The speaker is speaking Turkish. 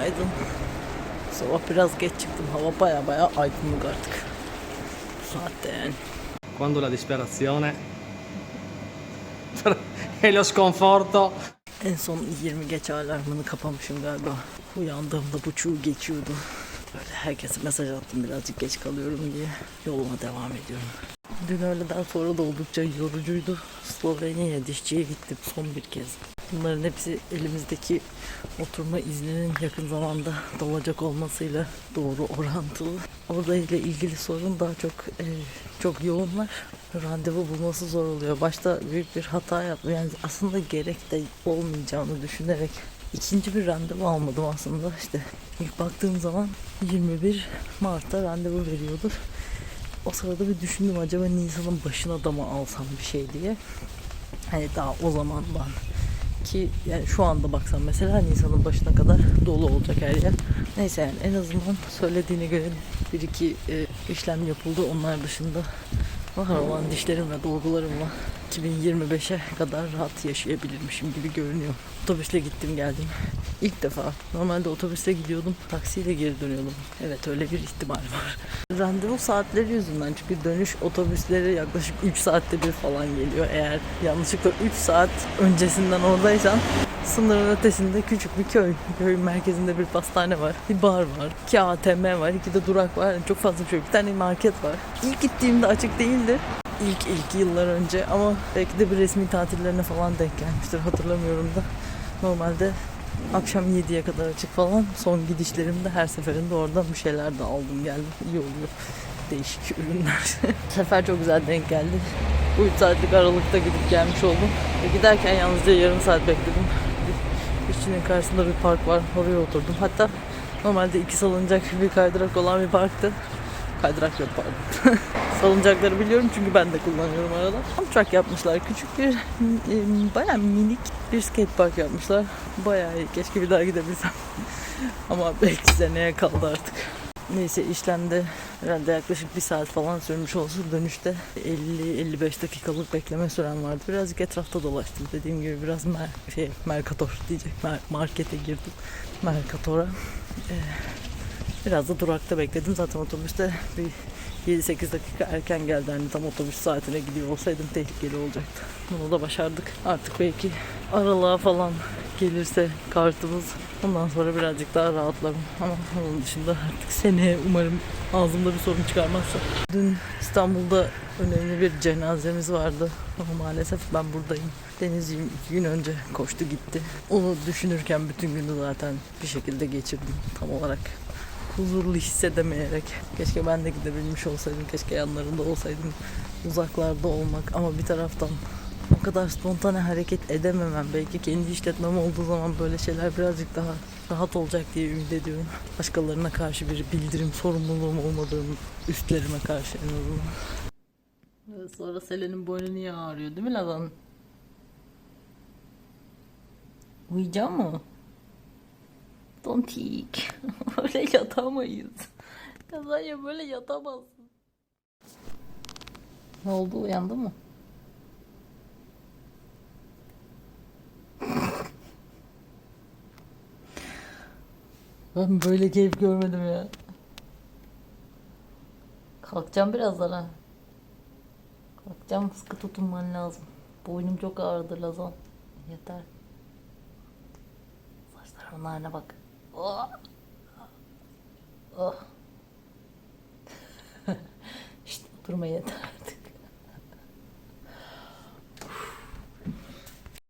Günaydın. Sabah biraz geç çıktım. Hava baya baya aydınlık artık. Saatte yani. Quando la disperazione e lo sconforto En son 20 geç alarmını kapamışım galiba. Uyandığımda buçuğu geçiyordu. Böyle herkese mesaj attım birazcık geç kalıyorum diye. Yoluma devam ediyorum. Dün öğleden sonra da oldukça yorucuydu. Slovenya'ya dişçiye gittim son bir kez. Bunların hepsi elimizdeki oturma izninin yakın zamanda dolacak olmasıyla doğru orantılı. Orada ile ilgili sorun daha çok e, çok yoğunlar. Randevu bulması zor oluyor. Başta büyük bir hata yaptım. Yani aslında gerek de olmayacağını düşünerek ikinci bir randevu almadım aslında. İşte ilk baktığım zaman 21 Mart'ta randevu veriyordu. O sırada bir düşündüm acaba Nisan'ın başına da mı alsam bir şey diye. Hani daha o zamandan ki yani şu anda baksam mesela Nisan'ın başına kadar dolu olacak her yer. Neyse yani en azından söylediğine göre bir iki e, işlem yapıldı. Onlar dışında var olan dişlerim ve dolgularımla 2025'e kadar rahat yaşayabilirmişim gibi görünüyor. Otobüsle gittim geldim. İlk defa. Normalde otobüsle gidiyordum. Taksiyle geri dönüyordum. Evet öyle bir ihtimal var. Randevu saatleri yüzünden çünkü dönüş otobüsleri yaklaşık 3 saatte bir falan geliyor. Eğer yanlışlıkla 3 saat öncesinden oradaysan sınırın ötesinde küçük bir köy. Köyün merkezinde bir pastane var, bir bar var, iki ATM var, iki de durak var. Yani çok fazla bir şey. Bir tane market var. İlk gittiğimde açık değildi. İlk ilk yıllar önce ama belki de bir resmi tatillerine falan denk gelmiştir hatırlamıyorum da. Normalde akşam 7'ye kadar açık falan. Son gidişlerimde her seferinde oradan bir şeyler de aldım geldim. İyi oluyor. Değişik ürünler. Sefer çok güzel denk geldi. Bu 3 saatlik aralıkta gidip gelmiş oldum. Ve giderken yalnızca yarım saat bekledim. Bir işçinin karşısında bir park var. Oraya oturdum. Hatta normalde iki salıncak bir kaydırak olan bir parktı. Kaydırak yok pardon. Salıncakları biliyorum çünkü ben de kullanıyorum arada. Truck yapmışlar. Küçük bir, e, bayağı minik bir skate park yapmışlar. Bayağı iyi. Keşke bir daha gidebilsem. Ama belki seneye kaldı artık. Neyse işlemde herhalde yaklaşık bir saat falan sürmüş olsun. Dönüşte 50-55 dakikalık bekleme süren vardı. Birazcık etrafta dolaştım. Dediğim gibi biraz mer şey, Mercator diyecek. Mer- markete girdim. Mercator'a. Ee, Biraz da durakta bekledim. Zaten otobüste bir 7-8 dakika erken geldi. Hani tam otobüs saatine gidiyor olsaydım tehlikeli olacaktı. Bunu da başardık. Artık belki aralığa falan gelirse kartımız ondan sonra birazcık daha rahatlarım. Ama onun dışında artık seneye umarım ağzımda bir sorun çıkarmazsa. Dün İstanbul'da önemli bir cenazemiz vardı. Ama maalesef ben buradayım. Denizciğim iki gün önce koştu gitti. Onu düşünürken bütün günü zaten bir şekilde geçirdim tam olarak huzurlu hissedemeyerek. Keşke ben de gidebilmiş olsaydım. Keşke yanlarında olsaydım. Uzaklarda olmak ama bir taraftan o kadar spontane hareket edememem. Belki kendi işletmem olduğu zaman böyle şeyler birazcık daha rahat olacak diye ümit ediyorum. Başkalarına karşı bir bildirim sorumluluğum olmadığım üstlerime karşı en azından. Sonra Selen'in boynu niye ağrıyor değil mi Lazan? Uyuyacak mı? Tontik. Öyle yatamayız. Kazanya böyle yatamazsın. Ne oldu uyandı mı? Ben böyle keyif görmedim ya. Kalkacağım birazdan ha. Kalkacağım sıkı tutunman lazım. Boynum çok ağrıdı Lazan. Yeter. Saçlarımın haline bak. Oh. Oh. işte oturma yeter.